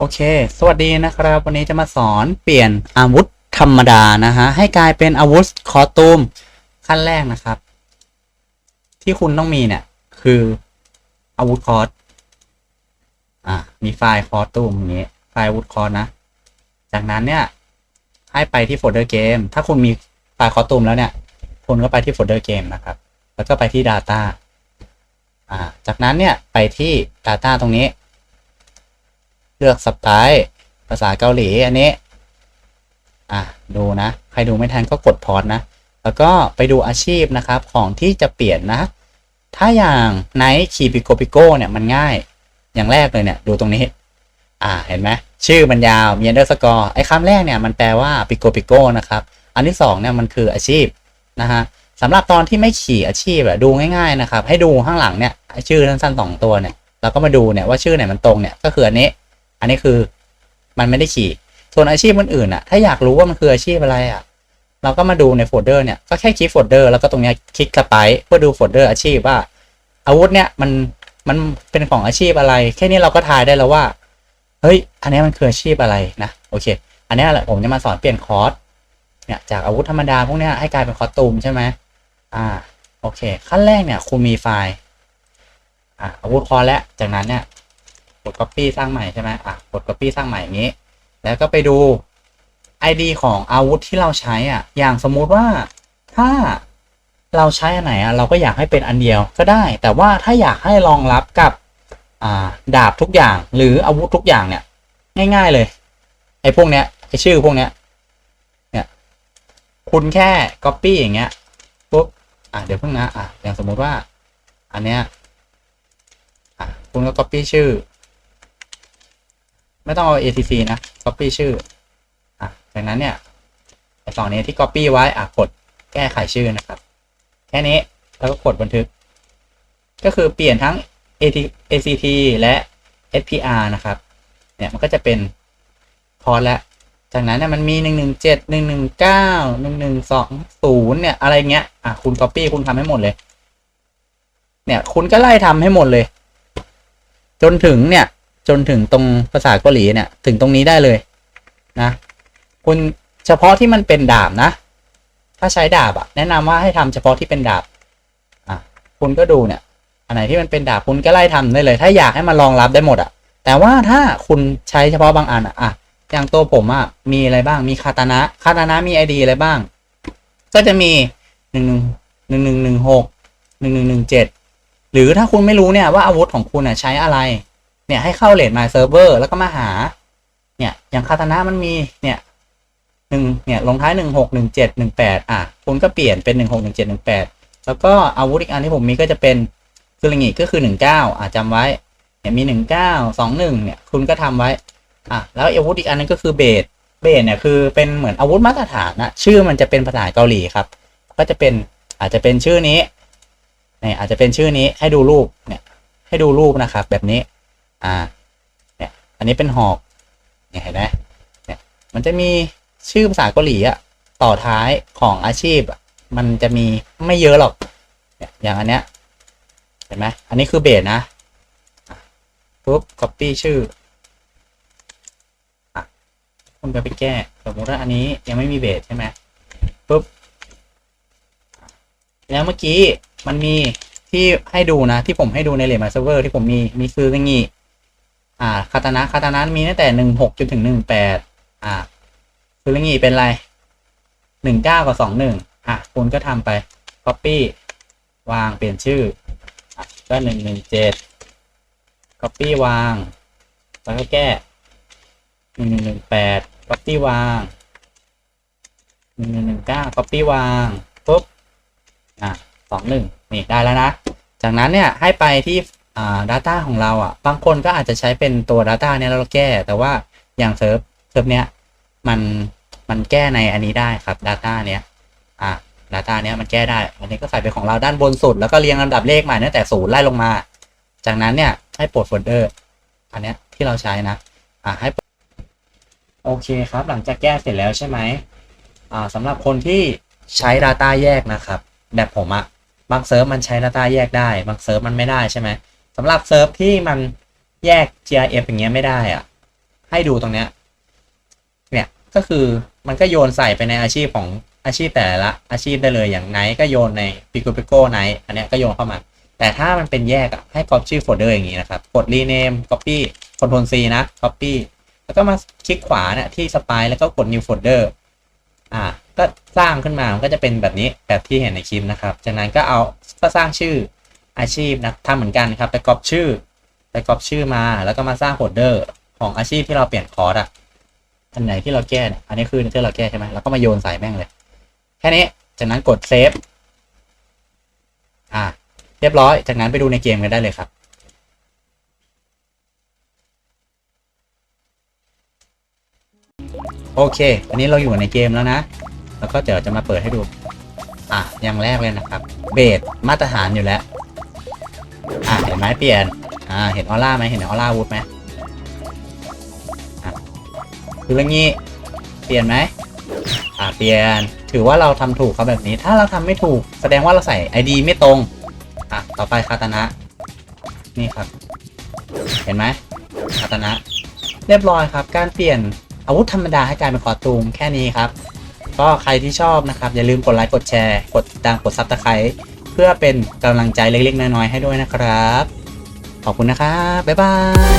โอเค สวัสดีนะครับ วันนี้จะมาสอนเปลี่ยนอาวุธธรรมดานะฮะ ให้กลายเป็นอาวุธคอตูมขั้นแรกนะครับ ที่คุณต้องมีเนี่ย คืออาวุธคอร์สอ่ามีไฟล์คอร์ตูมอย่างนี้ ไฟล์อาวุธคอร์สนะ จากนั้นเนี่ย ให้ไปที่โฟลเดอร์เกม ถ้าคุณมีไฟล์คอร์ตูมแล้วเนี่ย คุณก็ไปที่โฟลเดอร์เกมนะครับ แล้วก็ไปที่ Data อ่า จากนั้นเนี่ย ไปที่ Data ตรงนี้ เลือกสไตล์ภาษาเกาหลีอันนี้ อะ ดูนะ ใครดูไม่ทันก็กดพอดนะ แล้วก็ไปดูอาชีพนะครับของที่จะเปลี่ยนนะ ถ้าอย่างไนคีปิโกปิโกเนี่ยมันง่าย อย่างแรกเลยเนี่ยดูตรงนี้ อ่า เห็นไหมชื่อมันยาวมีอันเดอร์สกอร์ไอ้คำแรกเนี่ยมันแปลว่าปิโกปิโกนะครับ อันที่สองเนี่ยมันคืออาชีพนะฮะสำหรับตอนที่ไม่ขี่อาชีพอะดูง่ายๆนะครับ ให้ดูข้างหลังเนี่ยชื่อสั้นๆสองตัวเนี่ยเราก็มาดูเนี่ยว่าชื่อไหนมันตรงเนี่ยก็คืออันนี้ อันนี้คือมันไม่ได้ขี่ ส่วนอาชีพอื่นๆอะ ถ้าอยากรู้ว่ามันคืออาชีพอะไรอะ เราก็มาดูในโฟลเดอร์เนี่ยก็แค่คลิกโฟลเดอร์แล้วก็ตรงนี้คลิกสไปเพื่อดูโฟลเดอร์อาชีพว่า อาวุธเนี่ยมันมันเป็นของอาชีพอะไร แค่นี้เราก็ทายได้แล้วว่า เฮ้ย อันนี้มันคืออาชีพอะไรนะโอเค อันนี้แหละผมจะมาสอนเปลี่ยนคอร์สเนี่ยจากอาวุธธรรมดาพวกเนี้ยให้กลายเป็นคอสตูมใช่ไหมอ่าโอเค ขั้นแรกเนี่ยคุณมีไฟล์อ่าอาวุธคอร์สแล้วจากนั้นเนี่ย ด copy สร้างใหม่ใช่ไหมอะกด copy สร้างใหม่อย่างนี้ แล้วก็ไปดู ID ของอาวุธที่เราใช้อะ อย่างสมมุติว่าถ้าเราใช้อันไหนอะเราก็อยากให้เป็นอันเดียวก็ได้ แต่ว่าถ้าอยากให้รองรับกับอ่าดาบทุกอย่างหรืออาวุธทุกอย่างเนี่ย ง่าย ๆเลยไอ้พวกเนี้ยไอ้ชื่อพวกเนี้ยเนี่ยคุณแค่ copy อย่างเงี้ยปุ๊บอะเดี๋ยวเพิ่งนะอะอย่างสมมุติว่า อันเนี้ยอะคุณก็ copy ชื่อ ไม่ต้องเอา ATC นะ copy ชื่ออะจากนั้นเนี่ยไอ้สองนี้ที่ copy ไว้อะกดแก้ไขชื่อนะครับ แค่นี้แล้วก็กดบันทึก ก็คือเปลี่ยนทั้ง AT ACT และ SPR นะครับ เนี่ยมันก็จะเป็นคอแล้วจากนั้นเนี่ยมันมีหนึ่งหนึ่งเจ็ดหนึ่งหนึ่งเก้าหนึ่งหนึ่งสองศูนย์เนี่ย อะไรเงี้ย อะ คุณ copy คุณทำให้หมดเลย เนี่ย คุณก็ไล่ทำให้หมดเลย จนถึงเนี่ย จนถึงตรงภาษาเกาหลีเนี่ย ถึงตรงนี้ได้เลยนะคุณเฉพาะที่มันเป็นดาบนะ ถ้าใช้ดาบอะแนะนำว่าให้ทำเฉพาะที่เป็นดาบอะคุณก็ดูเนี่ยอันไหนที่มันเป็นดาบคุณก็ไล่ทำได้เลย ถ้าอยากให้มันรองรับได้หมดอะแต่ว่าถ้าคุณใช้เฉพาะบางอันอะอะอย่างตัวผมอะมีอะไรบ้างมีคาตานะคาตานะมีไอดีอะไรบ้าง ก็จะมีหนึ่งหนึ่งหนึ่งหนึ่งหกหนึ่งหนึ่งหนึ่งเจ็ดหรือถ้าคุณไม่รู้เนี่ยว่าอาวุธของคุณอะใช้อะไร เนี่ยให้เข้าเลดมาเซิร์ฟเวอร์แล้วก็มาหา เนี่ยอย่างคาตนะมันมีเนี่ยหนึ่งเนี่ยลงท้ายหนึ่งหกหนึ่งเจ็ดหนึ่งแปดอะคุณก็เปลี่ยนเป็นหนึ่งหกหนึ่งเจ็ดหนึ่งแปดแล้วก็อาวุธอีกอันที่ผมมีก็จะเป็นคือลิงิก็คือหนึ่งเก้าอะจำไว้เนี่ยมีหนึ่งเก้าสองหนึ่งเนี่ยคุณก็ทำไว้อะแล้วอาวุธอีกอันนึงก็คือเบสเบสเนี่ยคือเป็นเหมือนอาวุธมาตรฐานนะชื่อมันจะเป็นภาษาเกาหลีครับ ก็จะเป็นอาจจะเป็นชื่อนี้เนี่ยอาจจะเป็นชื่อนี้ให้ดูรูปเนี่ยให้ดูรูปนะครับแบบนี้ อ่าเนี่ยอันนี้เป็นหอกเนี่ยเห็นไหมเนี่ยมันจะมีชื่อภาษาเกาหลีอะต่อท้ายของอาชีพอะมันจะมีไม่เยอะหรอกเนี่ยอย่างอันเนี้ยเห็นไหมอันนี้คือเบสนะปุ๊บ copy ชื่ออะคุณก็ไปแก้สมมติว่าอันนี้ยังไม่มีเบสใช่ไหมปุ๊บ แล้วเมื่อกี้มันมีที่ให้ดูนะ ที่ผมให้ดูในเลมาเซิร์ฟเวอร์ที่ผมมี มีคืออย่างงี้ อ่าคาตานะคาตานะมีตั้งแต่หนึ่งหกจนถึงหนึ่งแปดอ่าคืออย่างงี้เป็นไรหนึ่งเก้ากับสองหนึ่งอะคุณก็ทำไป copy วางเปลี่ยนชื่ออะก็หนึ่งหนึ่งเจ็ด copy วาง แล้วก็แก้หนึ่งหนึ่งหนึ่งแปด copy วางหนึ่งหนึ่งหนึ่งเก้า copy วางปุ๊บอะสองหนึ่งนี่ได้แล้วนะ จากนั้นเนี่ยให้ไปที่ data ของเราอะ บางคนก็อาจจะใช้เป็นตัว data เนี่ยแล้วเราแก้ แต่ว่าอย่างเซิร์ฟเซิร์ฟเนี้ยมันมันแก้ในอันนี้ได้ครับ data เนี้ยอะ data เนี้ยมันแก้ได้ อันนี้ก็ใส่เป็นของเราด้านบนสุด แล้วก็เรียงลำดับเลขใหม่ตั้งแต่ศูนย์ไล่ลงมา จากนั้นเนี่ยให้ปลดโฟลเดอร์อันเนี้ยที่เราใช้นะอะให้โอเคครับ หลังจากแก้เสร็จแล้วใช่ไหมอ่าสำหรับคนที่ใช้ Data แยกนะครับ แบบผมอะบางเซิร์ฟมันใช้ Data แยกได้ บางเซิร์ฟมันไม่ได้ใช่ไหม สำหรับเซิร์ฟที่มันแยก GIF อย่างเงี้ยไม่ได้อะให้ดูตรงเนี้ย เนี่ยก็คือมันก็โยนใส่ไปในอาชีพของอาชีพแต่ละอาชีพได้เลยอย่างไนก็โยนใน p i c o p i c o ไนอันเนี้ยก็โยนเข้ามา แต่ถ้ามันเป็นแยกอะให้ copy ชื่อโฟลเดอร์อย่างนี้นะครับ กด rename copy control C นะ copy แล้วก็มาคลิกขวาเนี่ยที่ spine แล้วก็กด new folder อ่า ก็สร้างขึ้นมา มันก็จะเป็นแบบนี้แบบที่เห็นในคลิปนะครับ จากนั้นก็เอาก็สร้างชื่อ อาชีพนะทำเหมือนกันครับไปก๊อปชื่อ ไปก๊อปชื่อมาแล้วก็มาสร้างโฟลเดอร์ของอาชีพที่เราเปลี่ยนคอร์สอะอันไหนที่เราแก้เนี่ยอันนี้คือที่เราแก้ใช่ไหมแล้วก็มาโยนใส่แม่งเลย แค่นี้จากนั้นกดเซฟอ่าเรียบร้อย จากนั้นไปดูในเกมกันได้เลยครับโอเค อันนี้เราอยู่ในเกมแล้วนะ แล้วก็เดี๋ยวจะมาเปิดให้ดู อะอย่างแรกเลยนะครับ เบสมาตรฐานอยู่แล้ว เห็นไหมเปลี่ยน อ่า เห็นออร่าไหมเห็นออร่าวูดไหมคือเรื่องนี้ เปลี่ยนไหมอ่า เปลี่ยน ถือว่าเราทำถูกเขาแบบนี้ ถ้าเราทำไม่ถูก แสดงว่าเราใส่ ID ไม่ตรง อะ ต่อไปคาตานะ นี่ครับ เห็นไหมคาตานะ เรียบร้อยครับ การเปลี่ยนอาวุธธรรมดาให้กลายเป็นคอตูมแค่นี้ครับ ก็ใครที่ชอบนะครับ อย่าลืมกดไลค์ กดแชร์ กดติดตาม กดซับสไครต์ พื่อเป็นกำลังใจเล็กๆ น้อยๆให้ด้วยนะครับ ขอบคุณนะครับ บ๊ายบาย